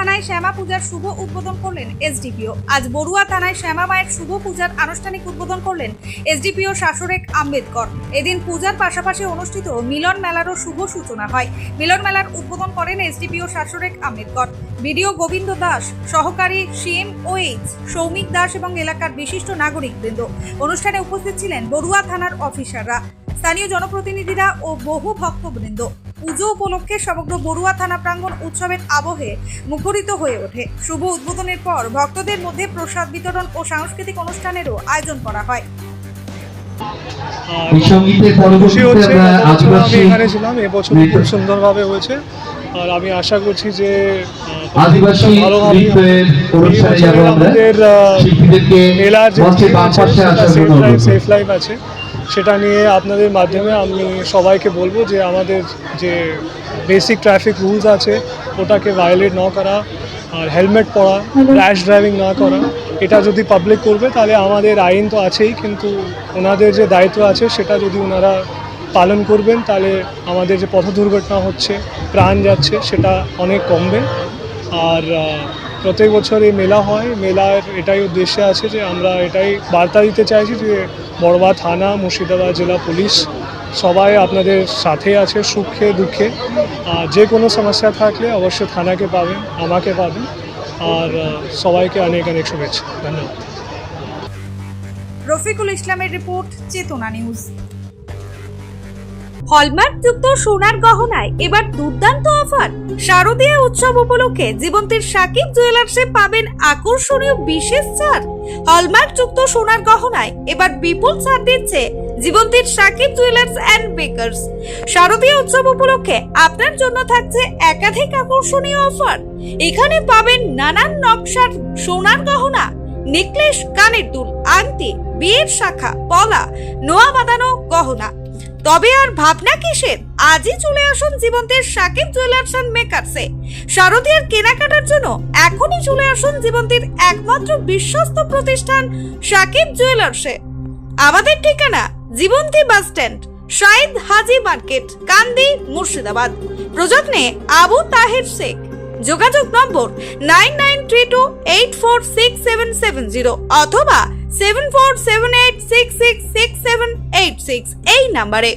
থানায় শ্যামা পূজার শুভ উদ্বোধন করলেন এসডিপিও। আজ বড়ুয়া থানায় শ্যামা মায়ের শুভ পূজার আনুষ্ঠানিক উদ্বোধন করলেন এসডিপিও শাসরেক আম্বেদকর। এদিন পূজার পাশাপাশি অনুষ্ঠিত মিলন মেলারও শুভ সূচনা হয়। মিলন মেলার উদ্বোধন করেন এসডিপিও শাসরেক আম্বেদকর। বিডিও গোবিন্দ দাস, সহকারী সিএম ওএইচ সৌমিক দাস এবং এলাকার বিশিষ্ট নাগরিকবৃন্দ। অনুষ্ঠানে উপস্থিত ছিলেন বড়ুয়া থানার অফিসাররা। স্থানীয় জনপ্রতিনিধিরা ও বহু ভক্তবৃন্দ। পুজো উপলক্ষে সমগ্র বড়ুয়া থানা প্রাঙ্গণ উৎসবের আবহে মুখরিত হয়ে ওঠে। শুভ উদ্বোধনের পর ভক্তদের মধ্যে প্রসাদ বিতরণ ও সাংস্কৃতিক অনুষ্ঠানেরও আয়োজন করা হয়। খুশি হচ্ছে আমি আদিবাসী এখানে ছিলাম এবছর খুব সুন্দরভাবে হয়েছে। আর আমি আশা করছি যে আমাদের যে সেফ লাইফ আছে। সেটা নিয়ে আপনাদের মাধ্যমে আমি সবাইকে বলব যে আমাদের যে বেসিক ট্রাফিক রুলস আছে, ওটাকে ভায়োলেট না করা আর হেলমেট পরা র্যাশ ড্রাইভিং না করা, এটা যদি পাবলিক করবে তাহলে আমাদের আইন তো আছেই, কিন্তু ওনাদের যে দায়িত্ব আছে সেটা যদি ওনারা পালন করবেন তাহলে আমাদের যে পথ দুর্ঘটনা হচ্ছে, প্রাণ যাচ্ছে, সেটা অনেক কমবে। আর প্রত্যেক বছর এই মেলা হয়, মেলার এটাই উদ্দেশ্য আছে যে আমরা এটাই বার্তা দিতে চাইছি যে বড়বা থানা, মুর্শিদাবাদ জেলা পুলিশ, সবাই আপনাদের সাথে আছে সুখে, দুঃখে। যে কোনো সমস্যা থাকলে অবশ্যই থানাকে পাবেন, আমাকে পাবেন। আর সবাইকে অনেক অনেক শুভেচ্ছা। ধন্যবাদ। রফিকুল ইসলামের রিপোর্ট, চেতনা নিউজ। হলমার্কযুক্ত সোনার গহনায় এবার দুর্দান্ত অফার। শারদীয় উৎসব উপলক্ষে জীবন্তীর সাকিব জুয়েলার্সে পাবেন আকর্ষণীয় বিশেষ ছাড়। হলমার্কযুক্ত সোনার গহনায় এবার বিপুল ছাড় দিচ্ছে জীবন্তীর সাকিব জুয়েলার্স অ্যান্ড বেকার্স। শারদীয় উৎসব উপলক্ষে আপনার জন্য থাকছে একাধিক আকর্ষণীয় অফার। এখানে পাবেন নানান নকশার সোনার গহনা, নেকলেস, কানের দুল, আংটি, বিয়ের শাখা, পলা, নোয়া বাঁধানো গহনা তবে আর ভাবনা কিসের? আজই চলে আসুন জীবন্তের সাকিব জুয়েলার্স অ্যান্ড মেকার্সে শারদীয়ার কেনাকাটার জন্য এখনই চলে আসুন জীবন্তীর একমাত্র বিশ্বস্ত প্রতিষ্ঠান সাকিব জুয়েলার্সে আমাদের ঠিকানা Jibanti bus stand Shahid Haji market, Kandi, Murshidabad. প্রযত্নে Abu Taher Sheikh. যোগাযোগ number nine nine three two eight four six seven seven zero অথবা seven four seven eight six six six seven eight six এই নাম্বারে